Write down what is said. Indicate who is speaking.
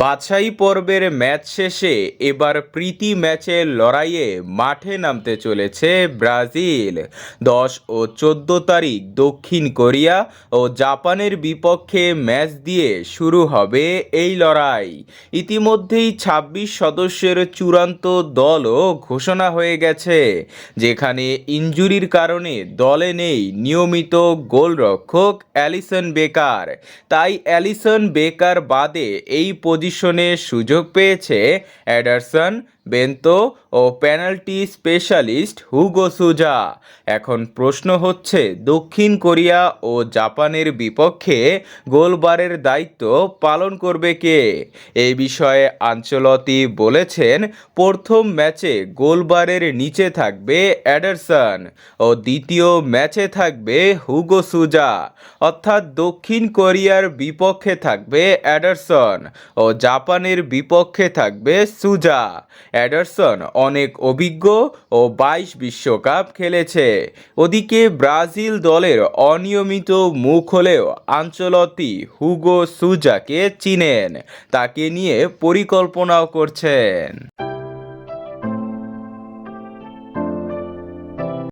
Speaker 1: বাছাই পর্বের ম্যাচ শেষে এবার প্রীতি ম্যাচের লড়াইয়ে মাঠে নামতে চলেছে ব্রাজিল। দশ ও চোদ্দ তারিখ দক্ষিণ কোরিয়া ও জাপানের বিপক্ষে ম্যাচ দিয়ে শুরু হবে এই লড়াই। ইতিমধ্যেই ছাব্বিশ সদস্যের চূড়ান্ত দলও ঘোষণা হয়ে গেছে, যেখানে ইনজুরির কারণে দলে নেই নিয়মিত গোলরক্ষক অ্যালিসন বেকার। তাই অ্যালিসন বেকার বাদে এই পজিশনে সুযোগ পেয়েছে অ্যাডারসন বেন্তো ও পেনাল্টি স্পেশালিস্ট হুগো সুজা। এখন প্রশ্ন হচ্ছে, দক্ষিণ কোরিয়া ও জাপানের বিপক্ষে গোলবারের দায়িত্ব পালন করবে কে? এই বিষয়ে আঞ্চলতি বলেছেন, প্রথম ম্যাচে গোলবারের নিচে থাকবে অ্যাডারসন ও দ্বিতীয় ম্যাচে থাকবে হুগো সুজা। অর্থাৎ দক্ষিণ কোরিয়ার বিপক্ষে থাকবে অ্যাডারসন ও জাপানের বিপক্ষে থাকবে সুজা। অ্যাডারসন অনেক অভিজ্ঞ ও বাইশ বিশ্বকাপ খেলেছে। ওদিকে ব্রাজিল দলের অনিয়মিত মুখ হলেও আঞ্চলতি হুগো সুজাকে চিনেন। তাকে নিয়ে পরিকল্পনাও করছেন।